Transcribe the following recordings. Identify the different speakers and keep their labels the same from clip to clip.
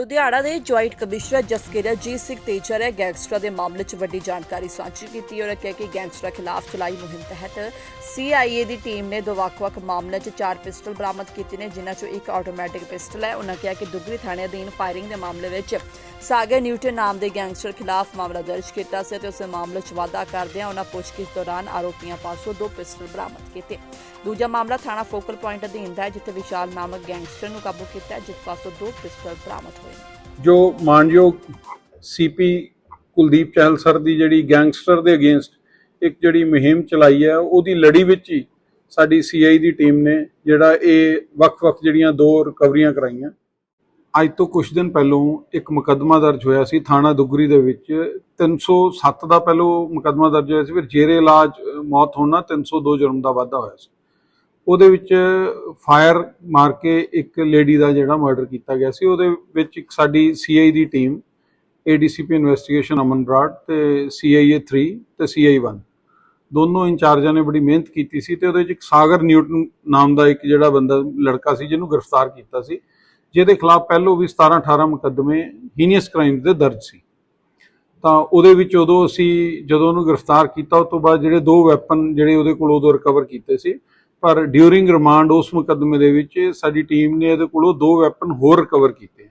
Speaker 1: ਲੁਧਿਆਣਾ ਦੇ joint commissioner Jaskirat Singh Teja ਨੇ ਗੈਂਗਸਟਰਾਂ ਦੇ ਮਾਮਲੇ 'ਚ ਵੱਡੀ ਜਾਣਕਾਰੀ ਸਾਂਝੀ ਕੀਤੀ ਔਰ ਕਿਹਾ ਕਿ ਗੈਂਗਸਟਰਾਂ ਖਿਲਾਫ ਚਲਾਈ ਮੁਹਿੰਮ ਤਹਿਤ ਸੀਆਈਏ ਦੀ ਟੀਮ ਨੇ ਦੋ ਵੱਖ-ਵੱਖ ਮਾਮਲਿਆਂ 'ਚ ਚਾਰ ਪਿਸਟਲ ਬਰਾਮਦ ਕੀਤੇ ਨੇ, ਜਿਨ੍ਹਾਂ 'ਚੋਂ ਇੱਕ ਆਟੋਮੈਟਿਕ ਪਿਸਟਲ ਹੈ। ਉਹਨਾਂ ਕਿਹਾ ਕਿ ਦੁਗਰੀ ਥਾਣੇ ਅਧੀਨ ਫਾਇਰਿੰਗ ਦੇ ਮਾਮਲੇ ਵਿੱਚ ਸਾਗਰ ਨਿਊਟਨ ਨਾਮ ਦੇ ਗੈਂਗਸਟਰ ਖਿਲਾਫ ਮਾਮਲਾ ਦਰਜ ਕੀਤਾ ਸੀ ਤੇ ਉਸ ਮਾਮਲੇ 'ਚ ਵਾਧਾ ਕਰਦਿਆਂ ਉਹਨਾਂ ਪੁੱਛਗਿੱਛ ਦੌਰਾਨ ਆਰੋਪੀਆਂ ਪਾਸੋਂ ਦੋ ਪਿਸਟਲ ਬਰਾਮਦ ਕੀਤੇ। ਦੂਜਾ ਮਾਮਲਾ ਥਾਣਾ ਫੋਕਲ ਪੁਆਇੰਟ ਅਧੀਨ ਦਾ ਹੈ, ਜਿੱਥੇ ਵਿਸ਼ਾਲ ਨਾਮਕ ਗੈਂਗਸਟਰ ਨੂੰ ਕਾਬੂ ਕੀਤਾ ਜਿਸ ਪਾਸੋਂ ਦੋ ਪਿਸਟਲ ਬਰਾਮਦ ਹੋਏ।
Speaker 2: ਜੋ ਮਾਨਯੋਗ ਸੀਪੀ ਕੁਲਦੀਪ ਚਹਿਲ ਸਰ ਦੀ ਜਿਹੜੀ ਗੈਂਗਸਟਰ ਦੇ ਅਗੇਂਸਟ ਇੱਕ ਜਿਹੜੀ ਮੁਹਿੰਮ ਚਲਾਈ ਹੈ, ਉਹਦੀ ਲੜੀ ਵਿੱਚ ਹੀ ਸਾਡੀ ਸੀਆਈ ਦੀ ਟੀਮ ਨੇ ਜਿਹੜਾ ਇਹ ਵੱਖ-ਵੱਖ ਜਿਹੜੀਆਂ ਦੋ ਰਿਕਵਰੀਆਂ ਕਰਾਈਆਂ। ਅੱਜ ਤੋਂ ਕੁਝ ਦਿਨ ਪਹਿਲਾਂ ਇੱਕ ਮੁਕੱਦਮਾ ਦਰਜ ਹੋਇਆ ਸੀ ਥਾਣਾ ਦੁਗਰੀ ਦੇ ਵਿੱਚ। 307 ਦਾ ਪਹਿਲੋਂ ਮੁਕੱਦਮਾ ਦਰਜ ਹੋਇਆ ਸੀ, ਫਿਰ ਜੇਰੇ ਇਲਾਜ, ਮੌਤ ਹੋਣ ਨਾਲ 302 ਜੁਰਮ ਦਾ ਵਾਧਾ ਹੋਇਆ ਸੀ। ਉਹਦੇ ਵਿੱਚ ਫਾਇਰ ਮਾਰ ਕੇ ਇੱਕ ਲੇਡੀ ਦਾ ਜਿਹੜਾ ਮਰਡਰ ਕੀਤਾ ਗਿਆ ਸੀ, ਉਹਦੇ ਵਿੱਚ ਇੱਕ ਸਾਡੀ ਸੀਆਈ ਦੀ team ADCP investigation Aman Brar ਤੇ ਸੀਆਈਏ 3 ਤੇ ਸੀਆਈ 1 ਦੋਨੋਂ ਇੰਚਾਰਜਾਂ ਨੇ ਬੜੀ ਮਿਹਨਤ ਕੀਤੀ ਸੀ ਤੇ ਉਹਦੇ ਵਿੱਚ ਇੱਕ ਸਾਗਰ ਨਿਊਟਨ ਨਾਮ ਦਾ ਇੱਕ ਜਿਹੜਾ ਬੰਦਾ, ਲੜਕਾ ਸੀ ਜਿਹਨੂੰ ਗ੍ਰਿਫਤਾਰ ਕੀਤਾ ਸੀ, ਜਿਹਦੇ ਖਿਲਾਫ ਪਹਿਲੋਂ ਵੀ 17 18 ਮੁਕੱਦਮੇ ਹੀਨੀਅਸ ਕ੍ਰਾਈਮ ਦੇ ਦਰਜ ਸੀ। ਤਾਂ ਉਹਦੇ ਵਿੱਚ ਉਦੋਂ ਅਸੀਂ ਜਦੋਂ ਉਹਨੂੰ ਗ੍ਰਿਫਤਾਰ ਕੀਤਾ, ਉਸ ਤੋਂ ਬਾਅਦ ਜਿਹੜੇ ਦੋ ਵੈਪਨ ਜਿਹੜੇ ਉਹਦੇ ਕੋਲ ਉਦੋਂ ਰਿਕਵਰ ਕੀਤੇ ਸੀ ਪਰ ਡਿਊਰਿੰਗ ਰਿਮਾਂਡ ਉਸ ਮੁਕੱਦਮੇ ਦੇ ਵਿੱਚ ਸਾਡੀ ਟੀਮ ਨੇ ਇਹਦੇ ਕੋਲੋਂ ਦੋ ਵੈਪਨ ਹੋਰ ਰਿਕਵਰ ਕੀਤੇ।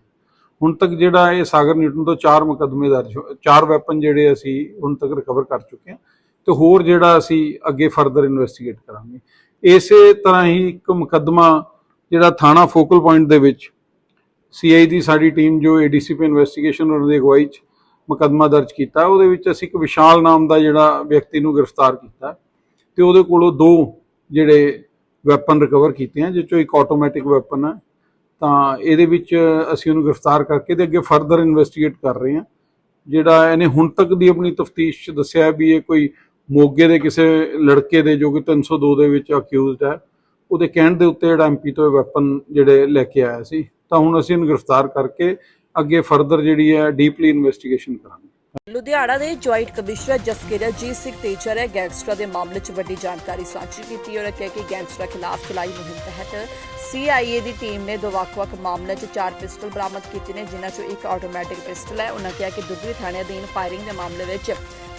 Speaker 2: ਹੁਣ ਤੱਕ ਜਿਹੜਾ ਇਹ ਸਾਗਰ ਨਿਊਟਨ ਤੋਂ ਚਾਰ ਮੁਕੱਦਮੇ ਦਰਜ ਹੋ- ਚਾਰ ਵੈਪਨ ਜਿਹੜੇ ਅਸੀਂ ਹੁਣ ਤੱਕ ਰਿਕਵਰ ਕਰ ਚੁੱਕੇ ਹਾਂ ਤੇ ਹੋਰ ਜਿਹੜਾ ਅਸੀਂ ਅੱਗੇ ਫਰਦਰ ਇਨਵੈਸਟੀਗੇਟ ਕਰਾਂਗੇ। ਇਸੇ ਤਰ੍ਹਾਂ ਹੀ ਇੱਕ ਮੁਕੱਦਮਾ ਜਿਹੜਾ ਥਾਣਾ ਫੋਕਲ ਪੁਆਇੰਟ ਦੇ ਵਿੱਚ ਸੀਆਈ ਦੀ ਸਾਡੀ ਟੀਮ ਜੋ ਏਡੀਸੀਪੀ ਇਨਵੈਸਟੀਗੇਸ਼ਨ ਉਹਨਾਂ ਦੀ ਅਗਵਾਈ 'ਚ ਮੁਕੱਦਮਾ ਦਰਜ ਕੀਤਾ, ਉਹਦੇ ਵਿੱਚ ਅਸੀਂ ਇੱਕ ਵਿਸ਼ਾਲ ਨਾਮ ਦਾ ਜਿਹੜਾ ਵਿਅਕਤੀ ਨੂੰ ਗ੍ਰਿਫਤਾਰ ਕੀਤਾ ਤੇ ਉਹਦੇ ਕੋਲੋਂ ਦੋ ਜਿਹੜੇ ਵੈਪਨ ਰਿਕਵਰ ਕੀਤੇ ਆ ਜਿਸ ਚੋਂ ਇੱਕ ਆਟੋਮੈਟਿਕ ਵੈਪਨ ਹੈ ਤਾਂ ਇਹਦੇ ਵਿੱਚ ਅਸੀਂ ਉਹਨੂੰ ਗ੍ਰਿਫਤਾਰ ਕਰਕੇ ਤੇ ਅੱਗੇ ਫਰਦਰ ਇਨਵੈਸਟੀਗੇਟ ਕਰ ਰਹੇ ਹਾਂ ਜਿਹੜਾ ਇਹਨੇ ਹੁਣ ਤੱਕ ਦੀ ਆਪਣੀ ਤਫਤੀਸ਼ 'ਚ ਦੱਸਿਆ ਵੀ ਇਹ ਕੋਈ ਮੋਗੇ ਦੇ ਕਿਸੇ ਲੜਕੇ ਦੇ, ਜੋ ਕਿ 302 ਦੇ ਵਿੱਚ ਅਕਿਊਜ਼ਡ ਹੈ ਉਹਦੇ ਕਹਿਣ ਦੇ ਉੱਤੇ ਜਿਹੜਾ ਐਮਪੀ ਤੋਂ ਇਹ ਵੈਪਨ ਜਿਹੜੇ ਲੈ ਕੇ ਆਇਆ ਸੀ, ਤਾਂ ਹੁਣ ਅਸੀਂ ਇਹਨੂੰ ਗ੍ਰਿਫਤਾਰ ਕਰਕੇ ਅੱਗੇ ਫਰਦਰ ਜਿਹੜੀ ਹੈ ਡੀਪਲੀ ਇਨਵੈਸਟੀਗੇਸ਼ਨ ਕਰਾਂਗੇ।
Speaker 1: ਲੁਧਿਆਣਾ ਦੇ ਜੁਆਇੰਟ ਕਮਿਸ਼ਨਰ ਜਸਕਿਰਤ ਸਿੰਘ ਤੇਜਾ ਨੇ ਗੈਂਗਸਟਰਾਂ ਦੇ ਮਾਮਲੇ 'ਚ ਵੱਡੀ ਜਾਣਕਾਰੀ ਸਾਂਝੀ ਕੀਤੀ ਔਰ ਕਿਹਾ ਕਿ ਗੈਂਗਸਟਰਾਂ ਖਿਲਾਫ ਚਲਾਈ ਮੁਹਿੰਮ ਤਹਿਤ ਸੀਆਈਏ ਦੀ ਟੀਮ ਨੇ ਦੋ ਵੱਖ-ਵੱਖ ਮਾਮਲਿਆਂ 'ਚ ਚਾਰ ਪਿਸਟਲ ਬਰਾਮਦ ਕੀਤੇ ਨੇ ਜਿਨ੍ਹਾਂ 'ਚੋਂ ਇੱਕ ਆਟੋਮੈਟਿਕ ਪਿਸਟਲ ਹੈ। ਉਹਨਾਂ ਕਿਹਾ ਕਿ ਦੁਗਰੀ ਥਾਣੇ ਅਧੀਨ ਫਾਇਰਿੰਗ ਦੇ ਮਾਮਲੇ ਵਿੱਚ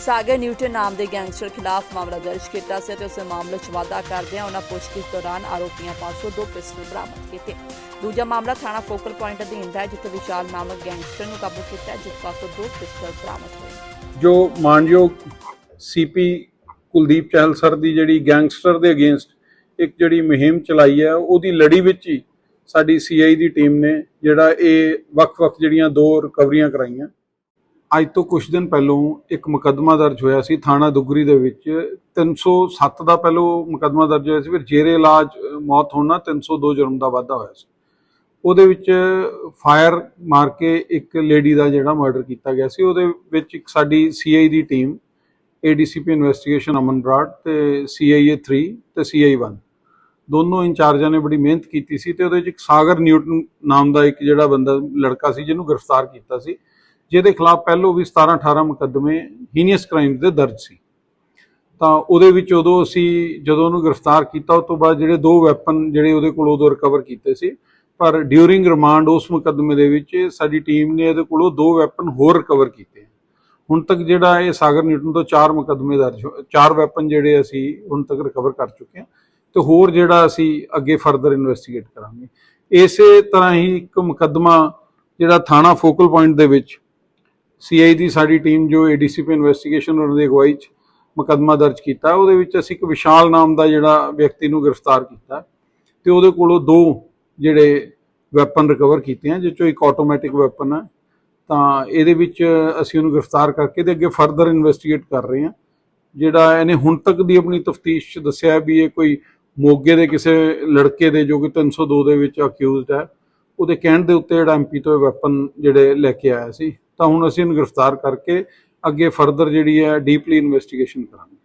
Speaker 1: ਸਾਗਰ ਨਿਊਟਨ ਨਾਮ ਦੇ ਗੈਂਗਸਟਰ ਖਿਲਾਫ ਮਾਮਲਾ ਦਰਜ ਕੀਤਾ ਸੀ ਤੇ ਉਸ ਮਾਮਲੇ 'ਚ ਵਾਧਾ ਕਰਦਿਆਂ ਉਹਨਾਂ ਪੁੱਛਗਿੱਛ ਦੌਰਾਨ ਆਰੋਪੀਆਂ ਪਾਸੋਂ ਦੋ ਪਿਸਟਲ ਬਰਾਮਦ ਕੀਤੇ। ਦੂਜਾ ਮਾਮਲਾ ਥਾਣਾ ਫੋਕਲ ਪੁਆਇੰਟ ਅਧੀਨ ਦਾ ਹੈ ਜਿੱਥੇ ਵਿਸ਼ਾਲ ਨਾਮਕ ਗੈਂਗਸਟਰ ਨੂੰ ਕਾਬੂ ਕੀਤਾ ਹੈ, ਜਿਸ ਪਾਸੋਂ ਦੋ ਪਿਸਟਲ ਬਰਾਮਦ
Speaker 2: ਜੋ ਮਾਨਯੋਗ ਸੀਪੀ ਕੁਲਦੀਪ ਚਹਿਲ ਸਰ ਦੀ ਜਿਹੜੀ ਗੈਂਗਸਟਰ ਦੇ ਅਗੇਂਸਟ ਇੱਕ ਜਿਹੜੀ ਮੁਹਿੰਮ ਚਲਾਈ ਹੈ ਉਹਦੀ ਲੜੀ ਵਿੱਚ ਹੀ ਸਾਡੀ ਸੀਆਈ ਦੀ ਟੀਮ ਨੇ ਜਿਹੜਾ ਇਹ ਵੱਖ-ਵੱਖ ਜਿਹੜੀਆਂ ਦੋ ਰਿਕਵਰੀਆਂ ਕਰਾਈਆਂ। ਅੱਜ ਤੋਂ ਕੁਝ ਦਿਨ ਪਹਿਲਾਂ ਇੱਕ ਮੁਕੱਦਮਾ ਦਰਜ ਹੋਇਆ ਸੀ ਥਾਣਾ ਦੁੱਗਰੀ ਦੇ ਵਿੱਚ। 307 ਦਾ ਪਹਿਲੋਂ ਮੁਕੱਦਮਾ ਦਰਜ ਹੋਇਆ ਸੀ ਫਿਰ ਜੇਰੇ ਇਲਾਜ ਅ, ਮੌਤ ਹੋਣ ਨਾਲ 302 ਜੁਰਮ ਦਾ ਵਾਧਾ ਹੋਇਆ ਸੀ। ਉਹਦੇ ਵਿੱਚ ਫਾਇਰ ਮਾਰ ਕੇ ਇੱਕ ਲੇਡੀ ਦਾ ਜਿਹੜਾ ਮਰਡਰ ਕੀਤਾ ਗਿਆ ਸੀ, ਉਹਦੇ ਵਿੱਚ ਇੱਕ ਸਾਡੀ ਸੀਆਈ ਦੀ team ADCP investigation Aman Brar ਤੇ ਸੀਆਈਏ 3 ਤੇ ਸੀਆਈ 1 ਦੋਨੋਂ ਇੰਚਾਰਜਾਂ ਨੇ ਬੜੀ ਮਿਹਨਤ ਕੀਤੀ ਸੀ ਤੇ ਉਹਦੇ ਵਿੱਚ ਇੱਕ ਸਾਗਰ ਨਿਊਟਨ ਨਾਮ ਦਾ ਇੱਕ ਜਿਹੜਾ ਬੰਦਾ, ਲੜਕਾ ਸੀ ਜਿਹਨੂੰ ਗ੍ਰਿਫਤਾਰ ਕੀਤਾ ਸੀ, ਜਿਹਦੇ ਖਿਲਾਫ ਪਹਿਲੋਂ ਵੀ 17 18 ਮੁਕੱਦਮੇ ਹੀਨੀਅਸ ਕ੍ਰਾਈਮ ਦੇ ਦਰਜ ਸੀ। ਤਾਂ ਉਹਦੇ ਵਿੱਚ ਉਦੋਂ ਅਸੀਂ ਜਦੋਂ ਉਹਨੂੰ ਗ੍ਰਿਫਤਾਰ ਕੀਤਾ, ਉਸ ਤੋਂ ਬਾਅਦ ਜਿਹੜੇ ਦੋ ਵੈਪਨ ਜਿਹੜੇ ਉਹਦੇ ਕੋਲ ਉਦੋਂ ਰਿਕਵਰ ਕੀਤੇ ਸੀ ਪਰ ਡਿਊਰਿੰਗ ਰਿਮਾਂਡ ਉਸ ਮੁਕੱਦਮੇ ਦੇ ਵਿੱਚ ਸਾਡੀ ਟੀਮ ਨੇ ਇਹਦੇ ਕੋਲੋਂ ਦੋ ਵੈਪਨ ਹੋਰ ਰਿਕਵਰ ਕੀਤੇ। ਹੁਣ ਤੱਕ ਜਿਹੜਾ ਇਹ ਸਾਗਰ ਨਿਊਟਨ ਤੋਂ ਚਾਰ ਮੁਕੱਦਮੇ ਦਰਜ ਹੋ- ਚਾਰ ਵੈਪਨ ਜਿਹੜੇ ਅਸੀਂ ਹੁਣ ਤੱਕ ਰਿਕਵਰ ਕਰ ਚੁੱਕੇ ਹਾਂ ਤੇ ਹੋਰ ਜਿਹੜਾ ਅਸੀਂ ਅੱਗੇ ਫਰਦਰ ਇਨਵੈਸਟੀਗੇਟ ਕਰਾਂਗੇ। ਇਸੇ ਤਰ੍ਹਾਂ ਹੀ ਇੱਕ ਮੁਕੱਦਮਾ ਜਿਹੜਾ ਥਾਣਾ ਫੋਕਲ ਪੁਆਇੰਟ ਦੇ ਵਿੱਚ ਸੀਆਈ ਦੀ ਸਾਡੀ ਟੀਮ ਜੋ ਏਡੀਸੀਪੀ ਇਨਵੈਸਟੀਗੇਸ਼ਨ ਉਹਨਾਂ ਦੀ ਅਗਵਾਈ 'ਚ ਮੁਕੱਦਮਾ ਦਰਜ ਕੀਤਾ, ਉਹਦੇ ਵਿੱਚ ਅਸੀਂ ਇੱਕ ਵਿਸ਼ਾਲ ਨਾਮ ਦਾ ਜਿਹੜਾ ਵਿਅਕਤੀ ਨੂੰ ਗ੍ਰਿਫਤਾਰ ਕੀਤਾ ਤੇ ਉਹਦੇ ਕੋਲੋਂ ਦੋ ਜਿਹੜੇ ਵੈਪਨ ਰਿਕਵਰ ਕੀਤੇ ਆ ਜਿਸ ਚੋਂ ਇੱਕ ਆਟੋਮੈਟਿਕ ਵੈਪਨ ਹੈ ਤਾਂ ਇਹਦੇ ਵਿੱਚ ਅਸੀਂ ਉਹਨੂੰ ਗ੍ਰਿਫਤਾਰ ਕਰਕੇ ਤੇ ਅੱਗੇ ਫਰਦਰ ਇਨਵੈਸਟੀਗੇਟ ਕਰ ਰਹੇ ਹਾਂ। ਜਿਹੜਾ ਇਹਨੇ ਹੁਣ ਤੱਕ ਦੀ ਆਪਣੀ ਤਫਤੀਸ਼ 'ਚ ਦੱਸਿਆ ਵੀ ਇਹ ਕੋਈ ਮੋਗੇ ਦੇ ਕਿਸੇ ਲੜਕੇ ਦੇ, ਜੋ ਕਿ 302 ਦੇ ਵਿੱਚ ਅਕਿਊਜ਼ਡ ਹੈ, ਉਹਦੇ ਕਹਿਣ ਦੇ ਉੱਤੇ ਜਿਹੜਾ ਐਮਪੀ ਤੋਂ ਇਹ ਵੈਪਨ ਜਿਹੜੇ ਲੈ ਕੇ ਆਇਆ ਸੀ, ਤਾਂ ਹੁਣ ਅਸੀਂ ਇਹਨੂੰ ਗ੍ਰਿਫਤਾਰ ਕਰਕੇ ਅੱਗੇ ਫਰਦਰ ਜਿਹੜੀ ਹੈ ਡੀਪਲੀ ਇਨਵੈਸਟੀਗੇਸ਼ਨ ਕਰਾਂਗੇ।